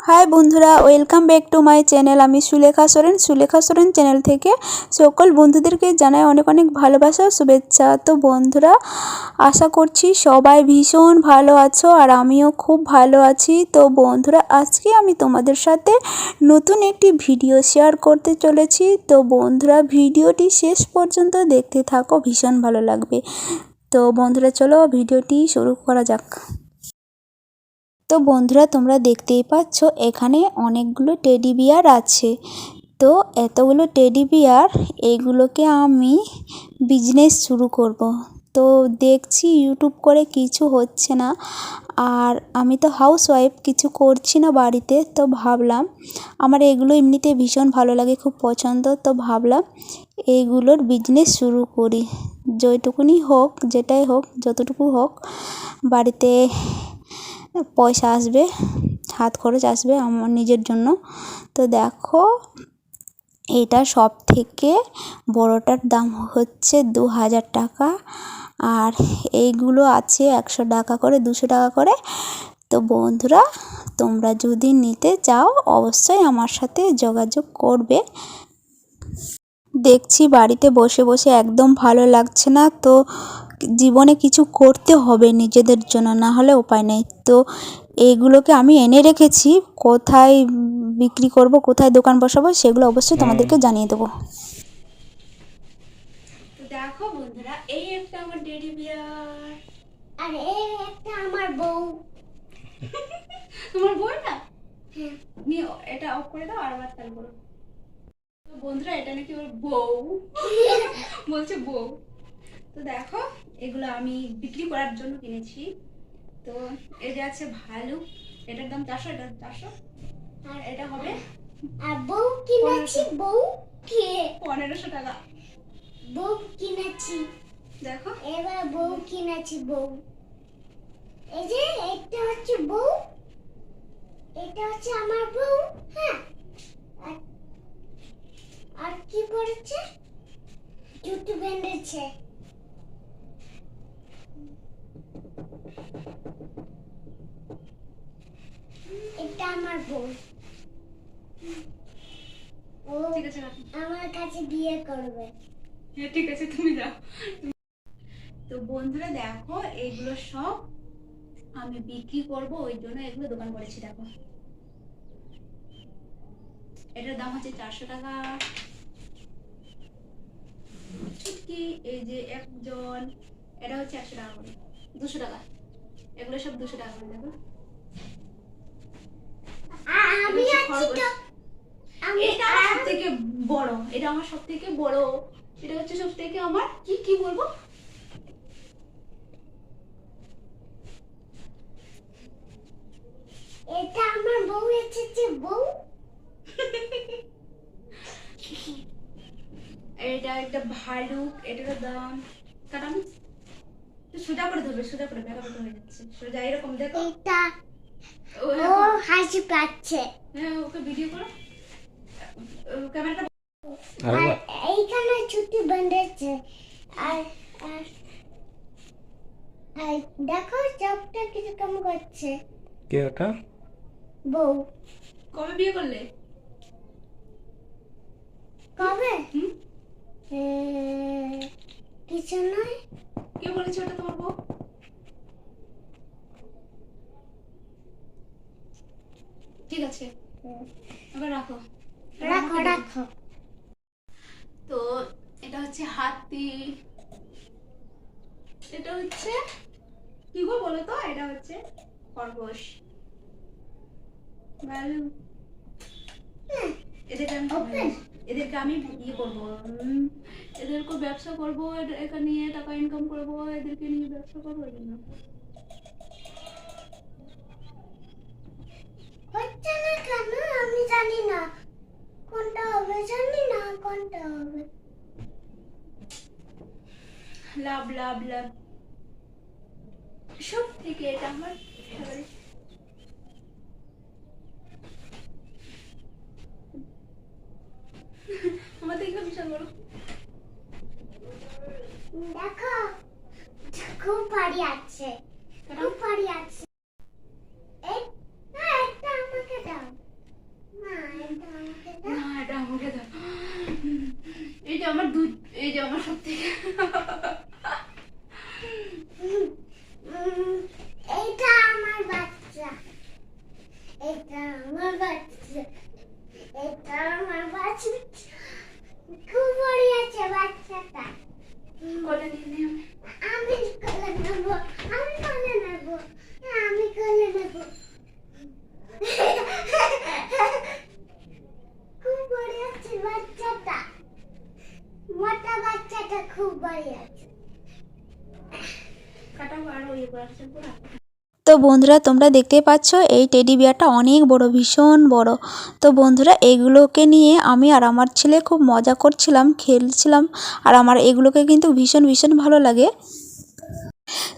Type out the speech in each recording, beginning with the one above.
High বন্ধুরা, welcome back to my channel. আমি Sulekha Soren. Sulekha Soren channel থেকে সকল বন্ধুদেরকে জানাই অনেক অনেক ভালোবাসা শুভেচ্ছা। তো বন্ধুরা, আশা করছি সবাই ভীষণ ভালো আছো আর আমিও খুব ভালো আছি। তো বন্ধুরা, আজকে আমি তোমাদের সাথে নতুন একটি ভিডিও শেয়ার করতে চলেছি। তো বন্ধুরা, ভিডিওটি শেষ পর্যন্ত দেখতে থাকো, ভীষণ ভালো লাগবে। তো বন্ধুরা, চলো ভিডিওটি শুরু করা যাক। তো বন্ধুরা, তোমরা দেখতেই পাচ্ছ, এখানে অনেকগুলো টেডি বিয়ার আছে তো এতগুলো টেডি বিয়ার এইগুলোকে আমি বিজনেস শুরু করব। তো দেখছি ইউটিউব করে কিছু হচ্ছে না, আর আমি তো হাউস ওয়াইফ কিছু করছি না বাড়িতে, তো ভাবলাম, আমার এগুলো এমনিতে ভীষণ ভালো লাগে, খুব পছন্দ, তো ভাবলাম এইগুলোর বিজনেস শুরু করি যেটুকুনি হোক, যেটাই হোক, যতটুকু হোক, বাড়িতে পয়সা আসবে, হাত খরচ আসবে আমার নিজের জন্য। তো দেখো, এটা সব থেকে বড়টার দাম হচ্ছে দু হাজার টাকা। আর এইগুলো আছে একশো টাকা করে, দুশো টাকা করে। তো বন্ধুরা, তোমরা যদি নিতে চাও, অবশ্যই আমার সাথে যোগাযোগ করবে। দেখছি বাড়িতে বসে বসে একদম ভালো লাগছে না, তো জীবনে কিছু করতে হবে নিজেদের জন্য না হলে উপায় নেই। তো এইগুলোকে আমি এনে রেখেছি কোথায় বিক্রি করব কোথায় দোকান বসাবো সেগুলো অবশ্যই তোমাদেরকে জানিয়ে দেবো। দেখো বন্ধুরা এই একটা আমার টেডি বিয়ার। আর এই একটা আমার বউ। তোমার বই না নিয়ে এটা অফ করে দাও আর আবার চালু করো বন্ধুরা এটা নাকি ওর বউ? বলছে বউ। তো দেখো এগুলো আমি বিক্রি করার জন্য কিনেছি। তো এই যে আছে ভালু এটার দাম চারশো এটার চারশো। আর এটা হবে বউ কিনেছি বউ কে? পনেরোশো টাকা। বউ কিনেছি। দেখো। এবার বউ কিনেছি বউ। এই যে এটা হচ্ছে বউ। এটা হচ্ছে আমার বউ হ্যাঁ। আর- আর কি করেছে জুতো বেঁধেছে। এটা আমার বউ ও ঠিক আছে আমার কাছে বিয়ে করবে। হ্যাঁ ঠিক আছে তুমি যাও। তো বন্ধুরা দেখো এগুলো সব আমি বিক্রি করব ওই জন্য এগুলো দোকান করেছি দেখো। এটার দাম হচ্ছে চারশো টাকা। এই যে একজন এটা হচ্ছে একশো টাকা করে। দুশো টাকা। এগুলো সব দুশো টাকা করে দেখো। এটা আমার সব থেকে বড়। এটা আমার সব থেকে বড়। এটা হচ্ছে সব থেকে আমার কি কি বলব? এটা আমার বউ এসেছে বউ। এটা একটা ভালুক এটার দাম। কারণ সোজা করে ধরবে সোজা করে ব্যাকা হয়ে যাচ্ছে। সোজা এরকম দেখো। এটা ও হাসি পাচ্ছে। হ্যাঁ ওকে ভিডিও করো। ক্যামেরাটা আর এইখানে ছুটি বেঁধেছে। আর আর দেখো চোখটা কিছু কম করছে। কে ওটা? বউ। কবে বিয়ে করলে? কবে? হুম? কিছু নয়। কে বলেছে ওটা তোমার বউ? ঠিক আছে। এবার রাখো। রাখো রাখো। তো এটা হচ্ছে হাতি। এটা হচ্ছে কি গো বলো তো? এটা হচ্ছে খরগোশ। ভালো এদেরকে আমি. এদেরকে আমি ইয়ে করব এদেরকে ব্যবসা করব এখানে নিয়ে টাকা ইনকাম করব এদেরকে নিয়ে ব্যবসা করব এই জন্য। হচ্ছে না কেন? আমি জানি না। কোনটা হবে জানি না কোনটা হবে? লাভ লাভ লাভ। সব থেকে এটা আমার favorite। আমাদের এগুলো বিশাল দাও। না এটা আমাকে দাও। এই যে আমার দুধ এই যে আমার সব থেকে আমি নেব খুব বড় আছে বাচ্চাটা। মোটা বাচ্চাটা খুব বড় আছে। কাটাবো আর ওই করার পুরো তো বন্ধুরা তোমরা দেখতেই পাচ্ছ এই টেডি বিয়ারটা অনেক বড় ভীষণ বড়। তো বন্ধুরা এগুলোকে নিয়ে আমি আর আমার ছেলে খুব মজা করছিলাম খেলছিলাম আর আমার এগুলোকে কিন্তু ভীষণ ভীষণ ভালো লাগে।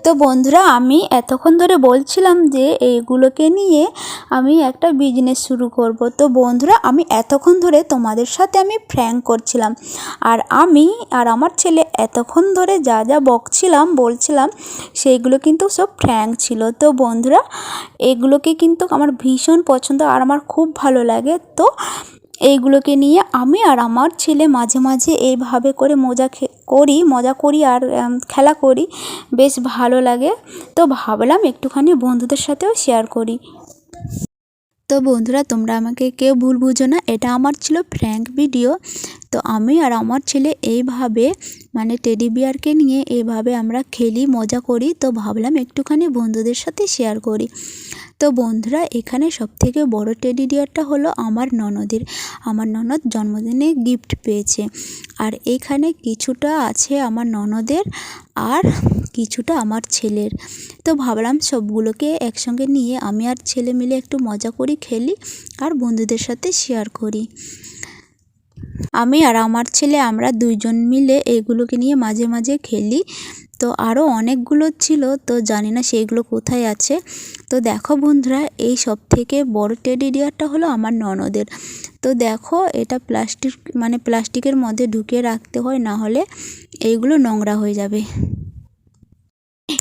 তো বন্ধুরা, আমি এতক্ষণ ধরে বলছিলাম যে এইগুলোকে নিয়ে আমি একটা বিজনেস শুরু করব। তো বন্ধুরা, আমি এতক্ষণ ধরে তোমাদের সাথে আমি ফ্র্যাঙ্ক করছিলাম। আর আমি আর আমার ছেলে এতক্ষণ ধরে যা যা বকছিলাম, বলছিলাম, সেইগুলো কিন্তু সব ফ্র্যাঙ্ক ছিল। তো বন্ধুরা, এগুলোকে কিন্তু আমার ভীষণ পছন্দ আর আমার খুব ভালো লাগে। তো এইগুলোকে নিয়ে আমি আর আমার ছেলে মাঝে মাঝে এইভাবে করে মজা করি মজা করি আর খেলা করি। বেশ ভালো লাগে। তো ভাবলাম একটুখানি বন্ধুদের সাথেও শেয়ার করি। তো বন্ধুরা, তোমরা আমাকে কেউ ভুল বুঝো না। এটা আমার ছিল ফ্র্যাঙ্ক ভিডিও তো আমি আর আমার ছেলে এইভাবে মানে টেডি বিয়ারকে নিয়ে এইভাবে আমরা খেলি, মজা করি। তো ভাবলাম একটুখানি বন্ধুদের সাথে শেয়ার করি। তো বন্ধুরা, এখানে সবথেকে বড় টেডি ডিয়ারটা হলো আমার ননদের। আমার ননদ জন্মদিনে গিফট পেয়েছে। আর এখানে কিছুটা আছে আমার ননদের আর কিছুটা আমার ছেলের। তো ভাবলাম সবগুলোকে একসঙ্গে নিয়ে আমি আর ছেলে মিলে একটু মজা করি, খেলি আর বন্ধুদের সাথে শেয়ার করি। আমি আর আমার ছেলে আমরা দুইজন মিলে এইগুলোকে নিয়ে মাঝে মাঝে খেলি। তো আরও অনেকগুলো ছিল, তো জানি না সেইগুলো কোথায় আছে। তো দেখো বন্ধুরা, এই সব থেকে বড় টেডি ডিয়ারটা হলো আমার ননদের। তো দেখো, এটা প্লাস্টিক মানে প্লাস্টিকের মধ্যে ঢুকিয়ে রাখতে হয়, না হলে এইগুলো নোংরা হয়ে যাবে।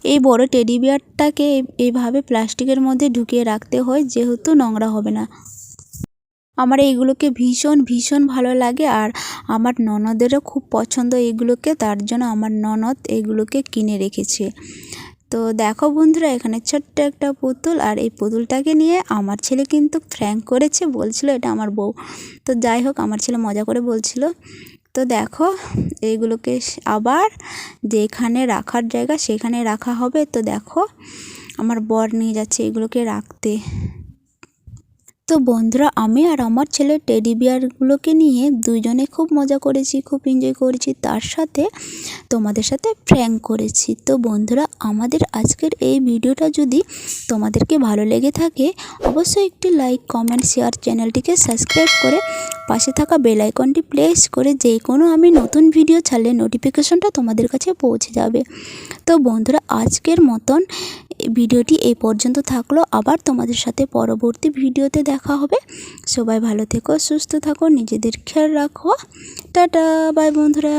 এই বড় টেডি বিয়ারটাকে এইভাবে প্লাস্টিকের মধ্যে ঢুকিয়ে রাখতে হয়, যেহেতু নোংরা হবে না। আমার এইগুলোকে ভীষণ ভীষণ ভালো লাগে আর আমার ননদেরও খুব পছন্দ এগুলোকে, তার জন্য আমার ননদ এগুলোকে কিনে রেখেছে। তো দেখো বন্ধুরা, এখানে ছোট্ট একটা পুতুল আর এই পুতুলটাকে নিয়ে আমার ছেলে কিন্তু ফ্র্যাঙ্ক করেছে, বলছিল এটা আমার বউ। তো যাই হোক, আমার ছেলে মজা করে বলছিল। তো দেখো এইগুলোকে আবার যেখানে রাখার জায়গা সেখানে রাখা হবে। তো দেখো, আমার বর নিয়ে যাচ্ছে এগুলোকে রাখতে। তো বন্ধুরা, আমি আর আমার ছেলে টেডি বিয়ারগুলোকে নিয়ে দুজনে খুব মজা করেছি, খুব এনজয় করেছি। তার সাথে তোমাদের সাথে ফ্র্যাঙ্ক করেছি। তো বন্ধুরা, আমাদের আজকের এই ভিডিওটা যদি তোমাদেরকে ভালো লেগে থাকে, অবশ্যই একটি লাইক কমেন্ট শেয়ার চ্যানেলটিকে সাবস্ক্রাইব করে পাশে থাকা বেল আইকনটি প্রেস করে যে কোনো আমি নতুন ভিডিও ছাড়লে নোটিফিকেশনটা তোমাদের কাছে পৌঁছে যাবে। তো বন্ধুরা, আজকের মতন ভিডিওটি এই পর্যন্ত থাকল। আবার তোমাদের সাথে পরবর্তী ভিডিওতে দেখা হবে। সবাই ভালো থেকো, সুস্থ থাকো, নিজেদের খেয়াল রাখো। টাটা বাই বন্ধুরা।